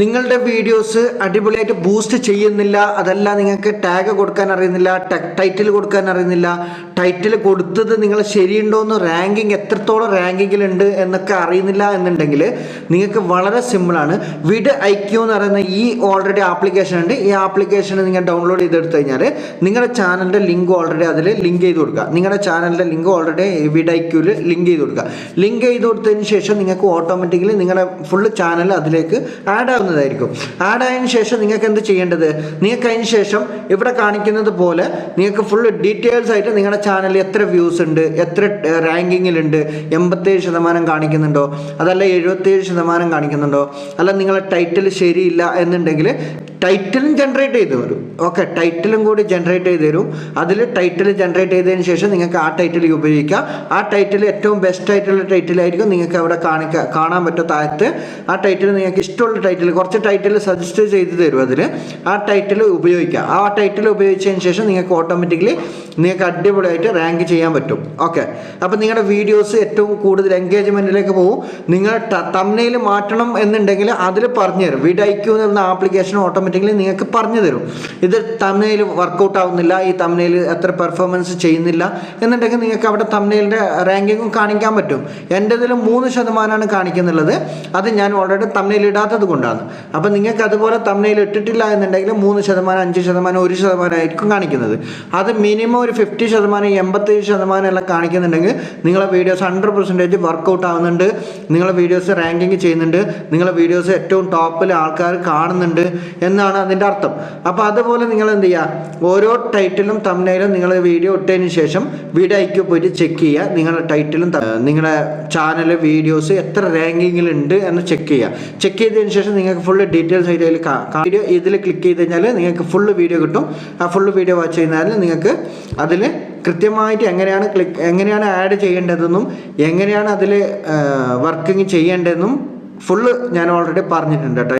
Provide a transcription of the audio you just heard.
നിങ്ങളുടെ വീഡിയോസ് അടിപൊളിയായിട്ട് ബൂസ്റ്റ് ചെയ്യുന്നില്ല. അതല്ല നിങ്ങൾക്ക് ടാഗ് കൊടുക്കാൻ അറിയുന്നില്ല ടൈറ്റിൽ കൊടുക്കാൻ അറിയുന്നില്ല. ടൈറ്റിൽ കൊടുത്തത് നിങ്ങൾ ശരിയുണ്ടോ എന്ന് റാങ്കിങ് എത്രത്തോളം റാങ്കിങ്ങിലുണ്ട് എന്നൊക്കെ അറിയുന്നില്ല എന്നുണ്ടെങ്കിൽ നിങ്ങൾക്ക് വളരെ സിമ്പിളാണ് വിഡ് ഐ ക്യൂ എന്ന് പറയുന്ന ഈ ഓൾറെഡി ആപ്ലിക്കേഷൻ ഉണ്ട്. ഈ ആപ്ലിക്കേഷൻ നിങ്ങൾ ഡൗൺലോഡ് ചെയ്തെടുത്ത് കഴിഞ്ഞാൽ നിങ്ങളുടെ ചാനലിന്റെ ലിങ്ക് ഓൾറെഡി അതിൽ ലിങ്ക് ചെയ്ത് കൊടുക്കുക. നിങ്ങളുടെ ചാനലിന്റെ ലിങ്ക് ഓൾറെഡി വിഡ് ഐ ക്യൂവിൽ ലിങ്ക് ചെയ്ത് കൊടുക്കുക. ലിങ്ക് ചെയ്ത് കൊടുത്തതിന് ശേഷം നിങ്ങൾക്ക് ഓട്ടോമാറ്റിക്കലി നിങ്ങളുടെ ഫുൾ ചാനൽ അതിലേക്ക് ആഡ് ആവുന്നതായിരിക്കും ആഡ് ആയതിനു ശേഷം നിങ്ങൾക്ക് എന്ത് ചെയ്യേണ്ടത്? നിങ്ങൾക്ക് അതിന് ശേഷം ഇവിടെ കാണിക്കുന്നത് പോലെ നിങ്ങൾക്ക് ഫുൾ ഡീറ്റെയിൽസ് ആയിട്ട് നിങ്ങളുടെ ചാനലിൽ എത്ര വ്യൂസ് ഉണ്ട് എത്ര റാങ്കിങ്ങിലുണ്ട് എൺപത്തേഴ് ശതമാനം കാണിക്കുന്നുണ്ടോ? അതല്ല എഴുപത്തേഴ് ശതമാനം കാണിക്കുന്നുണ്ടോ? അല്ല നിങ്ങളുടെ ടൈറ്റിൽ ശരിയില്ല എന്നുണ്ടെങ്കിൽ ടൈറ്റിലും ജനറേറ്റ് ചെയ്ത് തരും. ഓക്കെ ടൈറ്റിലും കൂടി ജനറേറ്റ് ചെയ്ത് തരും. അതിൽ ടൈറ്റിൽ ജനറേറ്റ് ചെയ്തതിന് ശേഷം നിങ്ങൾക്ക് ആ ടൈറ്റിൽ ഉപയോഗിക്കാം. ആ ടൈറ്റിൽ ഏറ്റവും ബെസ്റ്റ് ആയിട്ടുള്ള ടൈറ്റിലായിരിക്കും നിങ്ങൾക്ക് അവിടെ കാണിക്കാൻ കാണാൻ പറ്റും താഴത്ത്. ആ ടൈറ്റിൽ നിങ്ങൾക്ക് ഇഷ്ടമുള്ള ടൈറ്റിൽ കുറച്ച് ടൈറ്റിൽ സജസ്റ്റ് ചെയ്ത് തരും അതിൽ ആ ടൈറ്റിൽ ഉപയോഗിക്കാം. ആ ടൈറ്റിൽ ഉപയോഗിച്ചതിന് ശേഷം നിങ്ങൾക്ക് ഓട്ടോമാറ്റിക്കലി നിങ്ങൾക്ക് അടിപൊളിയായിട്ട് റാങ്ക് ചെയ്യാൻ പറ്റും. ഓക്കെ അപ്പോൾ നിങ്ങളുടെ വീഡിയോസ് ഏറ്റവും കൂടുതൽ എൻഗേജ്മെന്റിലേക്ക് പോകും. നിങ്ങൾ തമ്മിൽ മാറ്റണം എന്നുണ്ടെങ്കിൽ അതിൽ പറഞ്ഞുതരും. വീഡ് ഐക്യൂ എന്ന ആപ്ലിക്കേഷൻ ഓട്ടോമാറ്റിക്കലി നിങ്ങൾക്ക് പറഞ്ഞു തരും. ഇത് തമ്നയിൽ വർക്കൗട്ട് ആവുന്നില്ല ഈ തമ്നയിൽ എത്ര പെർഫോമൻസ് ചെയ്യുന്നില്ല എന്നുണ്ടെങ്കിൽ നിങ്ങൾക്ക് അവിടെ തമ്നയിലിന്റെ റാങ്കിങ്ങും കാണിക്കാൻ പറ്റും. എന്റെ ഇതിൽ മൂന്ന് ശതമാനമാണ് കാണിക്കുന്നുള്ളത്. അത് ഞാൻ ഓൾറെഡി തമ്നയിൽ ഇടാത്തത് കൊണ്ടാണ്. അപ്പോൾ നിങ്ങൾക്ക് അതുപോലെ തമ്നയിൽ ഇട്ടിട്ടില്ല എന്നുണ്ടെങ്കിൽ മൂന്ന് ശതമാനം അഞ്ച് ശതമാനം ഒരു ശതമാനം ആയിരിക്കും കാണിക്കുന്നത്. അത് മിനിമം ഒരു ഫിഫ്റ്റി ശതമാനം എൺപത്തേഴ് ശതമാനം എല്ലാം കാണിക്കുന്നുണ്ടെങ്കിൽ നിങ്ങളെ വീഡിയോസ് ഹൺഡ്രഡ് പെർസെന്റേജ് വർക്കൗട്ട് ആവുന്നുണ്ട്. നിങ്ങളെ വീഡിയോസ് റാങ്കിങ് ചെയ്യുന്നുണ്ട്. നിങ്ങളെ വീഡിയോസ് ഏറ്റവും ടോപ്പിൽ ആൾക്കാർ കാണുന്നുണ്ട്. എന്നാണ് അതിന്റെ അർത്ഥം. അപ്പോൾ അതുപോലെ നിങ്ങൾ എന്ത് ചെയ്യുക? ഓരോ ടൈറ്റിലും തമ്മിലും നിങ്ങൾ വീഡിയോ ഇട്ടതിന് ശേഷം വീഡിയോ ഐക്യു പോയിട്ട് ചെക്ക് ചെയ്യുക. നിങ്ങളുടെ ടൈറ്റിലും നിങ്ങളുടെ ചാനൽ വീഡിയോസ് എത്ര റാങ്കിങ്ങിലുണ്ട് എന്ന് ചെക്ക് ചെയ്യുക. ചെക്ക് ചെയ്തതിന് ശേഷം നിങ്ങൾക്ക് ഫുള്ള് ഡീറ്റെയിൽസ് ആയിട്ട് അതിൽ വീഡിയോ ഇതിൽ ക്ലിക്ക് ചെയ്ത് കഴിഞ്ഞാൽ നിങ്ങൾക്ക് ഫുള്ള് വീഡിയോ കിട്ടും. ആ ഫുള്ള് വീഡിയോ വാച്ച് ചെയ്യുന്നതിൽ നിങ്ങൾക്ക് അതിൽ കൃത്യമായിട്ട് എങ്ങനെയാണ് ക്ലിക്ക് എങ്ങനെയാണ് ആഡ് ചെയ്യേണ്ടതെന്നും എങ്ങനെയാണ് അതിൽ വർക്കിംഗ് ചെയ്യേണ്ടതെന്നും ഫുള്ള് ഞാൻ ഓൾറെഡി പറഞ്ഞിട്ടുണ്ട് കേട്ടോ.